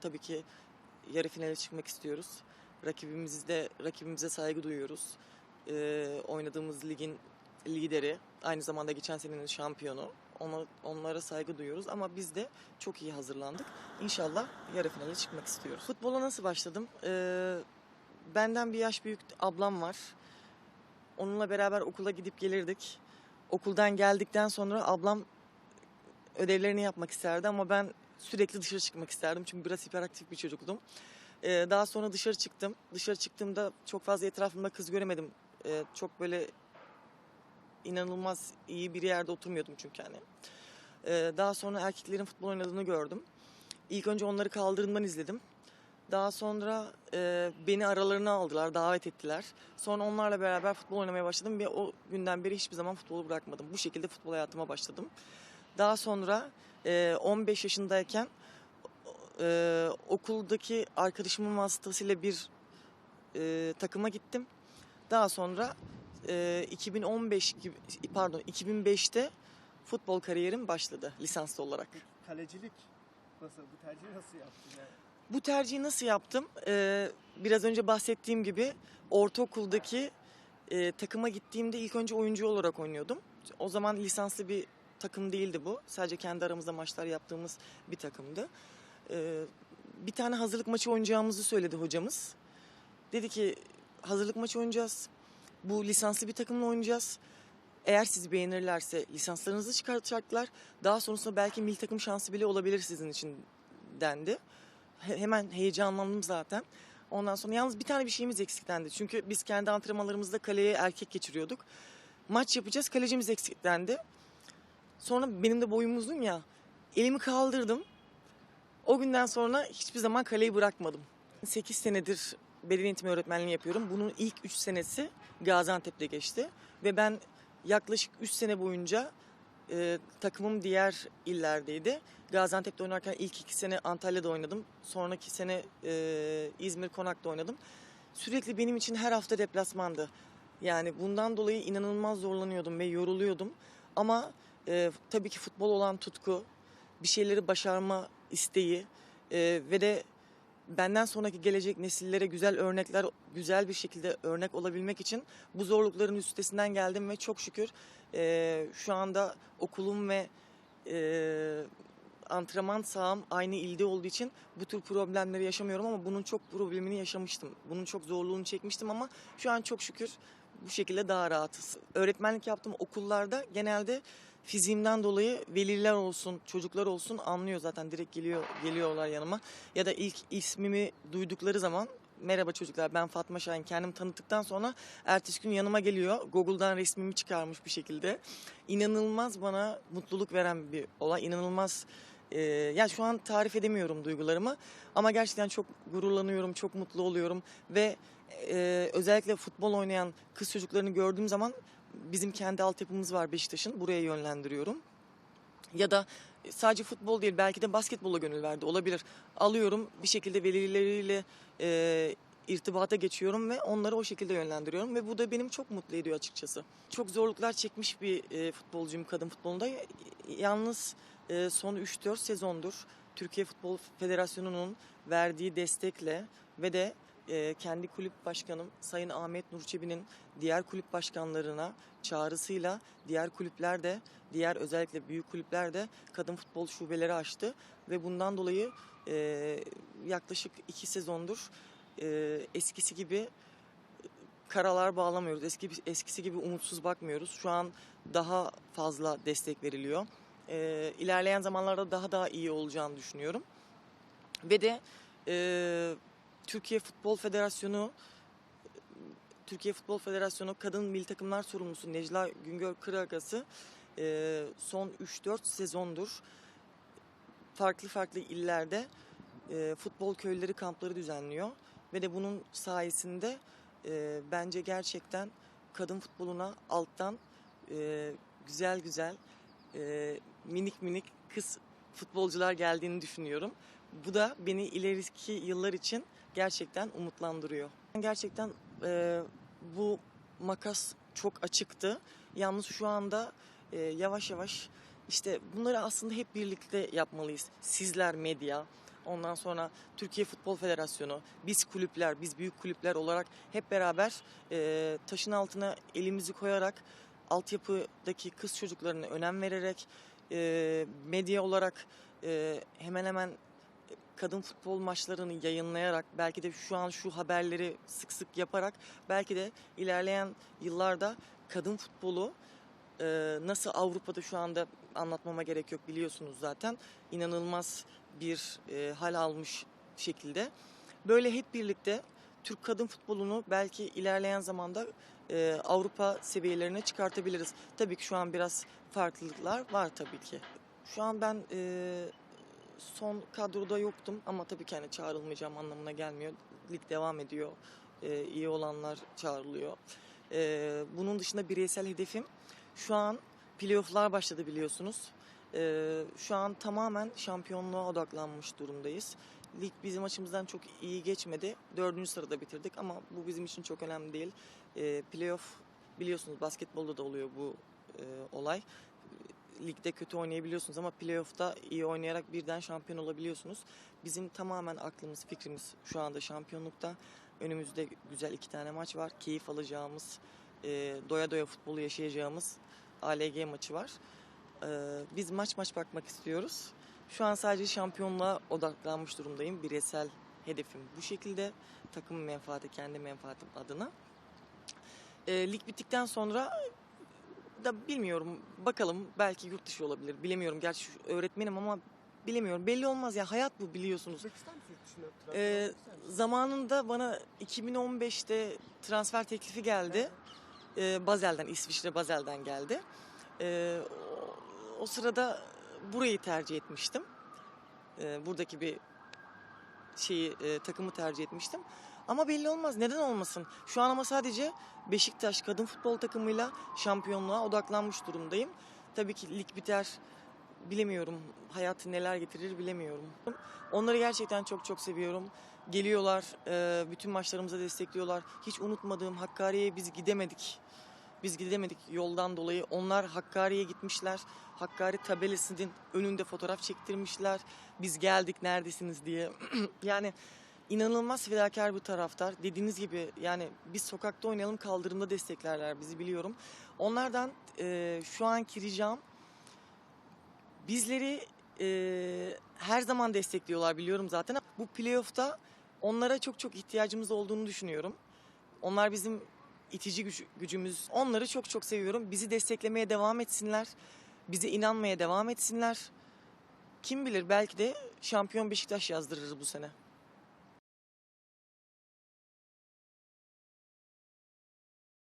tabii ki yarı finale çıkmak istiyoruz. Rakibimizde rakibimize saygı duyuyoruz. Ee, oynadığımız ligin lideri, aynı zamanda geçen senenin şampiyonu. Ona, onlara saygı duyuyoruz ama biz de çok iyi hazırlandık. İnşallah yarı finale çıkmak istiyoruz. Futbola nasıl başladım? Ee, benden bir yaş büyük ablam var. Onunla beraber okula gidip gelirdik. Okuldan geldikten sonra ablam ödevlerini yapmak isterdi ama ben sürekli dışarı çıkmak isterdim. Çünkü biraz hiperaktif bir çocuktum. Ee, daha sonra dışarı çıktım. Dışarı çıktığımda çok fazla etrafımda kız göremedim. Ee, çok böyle inanılmaz iyi bir yerde oturmuyordum çünkü hani. Ee, daha sonra erkeklerin futbol oynadığını gördüm. İlk önce onları kaldırımdan izledim. Daha sonra e, beni aralarına aldılar, davet ettiler. Sonra onlarla beraber futbol oynamaya başladım ve o günden beri hiçbir zaman futbolu bırakmadım. Bu şekilde futbol hayatıma başladım. Daha sonra e, 15 yaşındayken e, okuldaki arkadaşımın vasıtasıyla bir e, takıma gittim. Daha sonra e, 2015 gibi pardon 2005'te futbol kariyerim başladı lisanslı olarak. Kalecilik nasıl? Bu tercihi nasıl yaptın yani? Bu tercihi nasıl yaptım? Ee, biraz önce bahsettiğim gibi ortaokuldaki e, takıma gittiğimde ilk önce oyuncu olarak oynuyordum. O zaman lisanslı bir takım değildi bu. Sadece kendi aramızda maçlar yaptığımız bir takımdı. Ee, bir tane hazırlık maçı oynayacağımızı söyledi hocamız. Dedi ki hazırlık maçı oynayacağız. Bu lisanslı bir takımla oynayacağız. Eğer sizi beğenirlerse lisanslarınızı çıkartacaklar. Daha sonrasında belki milli takım şansı bile olabilir sizin için dendi. He- hemen heyecanlandım zaten. Ondan sonra yalnız bir tane bir şeyimiz eksiklendi. Çünkü biz kendi antrenmanlarımızda kaleye erkek geçiriyorduk. Maç yapacağız kalecimiz eksiklendi. Sonra benim de boyum uzun ya. Elimi kaldırdım. O günden sonra hiçbir zaman kaleyi bırakmadım. 8 senedir beden eğitimi öğretmenliği yapıyorum. Bunun ilk 3 senesi Gaziantep'te geçti. Ve ben yaklaşık 3 sene boyunca e, takımım diğer illerdeydi. Gaziantep'te oynarken ilk iki sene Antalya'da oynadım. Sonraki sene e, İzmir Konak'ta oynadım. Sürekli benim için her hafta deplasmandı. Yani bundan dolayı inanılmaz zorlanıyordum ve yoruluyordum. Ama e, tabii ki futbol olan tutku, bir şeyleri başarma isteği e, ve de benden sonraki gelecek nesillere güzel örnekler, güzel bir şekilde örnek olabilmek için bu zorlukların üstesinden geldim ve çok şükür e, şu anda okulum ve e, antrenman saham aynı ilde olduğu için bu tür problemleri yaşamıyorum ama bunun çok problemini yaşamıştım. Bunun çok zorluğunu çekmiştim ama şu an çok şükür bu şekilde daha rahatız. Öğretmenlik yaptığım okullarda genelde fiziğimden dolayı veliler olsun, çocuklar olsun anlıyor zaten direkt geliyor geliyorlar yanıma. Ya da ilk ismimi duydukları zaman merhaba çocuklar ben Fatma Şahin kendim tanıttıktan sonra ertesi gün yanıma geliyor. Google'dan resmimi çıkarmış bir şekilde. İnanılmaz bana mutluluk veren bir olay. İnanılmaz e, ya şu an tarif edemiyorum duygularımı ama gerçekten çok gururlanıyorum, çok mutlu oluyorum ve e, özellikle futbol oynayan kız çocuklarını gördüğüm zaman bizim kendi altyapımız var Beşiktaş'ın buraya yönlendiriyorum. Ya da sadece futbol değil belki de basketbola gönül verdi olabilir. Alıyorum bir şekilde velileriyle e, irtibata geçiyorum ve onları o şekilde yönlendiriyorum ve bu da benim çok mutlu ediyor açıkçası. Çok zorluklar çekmiş bir e, futbolcuyum kadın futbolunda. Yalnız e, son 3-4 sezondur Türkiye Futbol Federasyonu'nun verdiği destekle ve de e, kendi kulüp başkanım Sayın Ahmet Nur Çebi'nin diğer kulüp başkanlarına çağrısıyla diğer kulüpler de diğer özellikle büyük kulüpler de kadın futbol şubeleri açtı ve bundan dolayı e, yaklaşık iki sezondur e, eskisi gibi karalar bağlamıyoruz. Eski eskisi gibi umutsuz bakmıyoruz. Şu an daha fazla destek veriliyor. E, ilerleyen zamanlarda daha daha iyi olacağını düşünüyorum. Ve de e, Türkiye Futbol Federasyonu Türkiye Futbol Federasyonu Kadın Milli Takımlar Sorumlusu Necla Güngör Kıragası e, son 3-4 sezondur farklı farklı illerde e, futbol köyleri kampları düzenliyor ve de bunun sayesinde e, bence gerçekten kadın futboluna alttan güzel güzel minik minik kız futbolcular geldiğini düşünüyorum. Bu da beni ileriki yıllar için gerçekten umutlandırıyor. Gerçekten e, bu makas çok açıktı. Yalnız şu anda e, yavaş yavaş işte bunları aslında hep birlikte yapmalıyız. Sizler medya, Ondan sonra Türkiye Futbol Federasyonu, biz kulüpler, biz büyük kulüpler olarak hep beraber e, taşın altına elimizi koyarak altyapıdaki kız çocuklarına önem vererek e, medya olarak e, hemen hemen kadın futbol maçlarını yayınlayarak belki de şu an şu haberleri sık sık yaparak belki de ilerleyen yıllarda kadın futbolu e, nasıl Avrupa'da şu anda anlatmama gerek yok biliyorsunuz zaten inanılmaz bir e, hal almış şekilde böyle hep birlikte Türk kadın futbolunu belki ilerleyen zamanda e, Avrupa seviyelerine çıkartabiliriz. Tabii ki şu an biraz farklılıklar var tabii ki. Şu an ben e, son kadroda yoktum ama tabii ki hani çağrılmayacağım anlamına gelmiyor. Lig devam ediyor. E, iyi olanlar çağrılıyor. E, bunun dışında bireysel hedefim şu an playofflar başladı biliyorsunuz. E, şu an tamamen şampiyonluğa odaklanmış durumdayız. Lig bizim açımızdan çok iyi geçmedi. Dördüncü sırada bitirdik ama bu bizim için çok önemli değil. E, playoff biliyorsunuz basketbolda da oluyor bu e, olay. Ligde kötü oynayabiliyorsunuz ama playoff'ta iyi oynayarak birden şampiyon olabiliyorsunuz. Bizim tamamen aklımız, fikrimiz şu anda şampiyonlukta. Önümüzde güzel iki tane maç var. Keyif alacağımız, e, doya doya futbolu yaşayacağımız ALG maçı var. E, biz maç maç bakmak istiyoruz. Şu an sadece şampiyonluğa odaklanmış durumdayım. Bireysel hedefim bu şekilde. Takım menfaati, kendi menfaatim adına. E, lig bittikten sonra da bilmiyorum. Bakalım belki yurt dışı olabilir. Bilemiyorum. Gerçi öğretmenim ama bilemiyorum. Belli olmaz ya. Hayat bu biliyorsunuz. Yurt dışına? Transfer Ee, zamanında bana 2015'te transfer teklifi geldi. Ee, Bazel'den, İsviçre Bazel'den geldi. Ee, o, o sırada burayı tercih etmiştim. Ee, buradaki bir şeyi e, takımı tercih etmiştim. Ama belli olmaz. Neden olmasın? Şu an ama sadece Beşiktaş kadın futbol takımıyla şampiyonluğa odaklanmış durumdayım. Tabii ki lig biter. Bilemiyorum. Hayatı neler getirir bilemiyorum. Onları gerçekten çok çok seviyorum. Geliyorlar, e, bütün maçlarımıza destekliyorlar. Hiç unutmadığım Hakkari'ye biz gidemedik. Biz gidemedik yoldan dolayı. Onlar Hakkari'ye gitmişler. Hakkari tabelasının önünde fotoğraf çektirmişler. Biz geldik neredesiniz diye. yani inanılmaz fedakar bir taraftar. Dediğiniz gibi yani biz sokakta oynayalım kaldırımda desteklerler bizi biliyorum. Onlardan e, şu anki ricam bizleri e, her zaman destekliyorlar biliyorum zaten. Bu playoff'ta onlara çok çok ihtiyacımız olduğunu düşünüyorum. Onlar bizim itici güç- gücümüz. Onları çok çok seviyorum. Bizi desteklemeye devam etsinler. Bize inanmaya devam etsinler. Kim bilir belki de şampiyon Beşiktaş yazdırırız bu sene.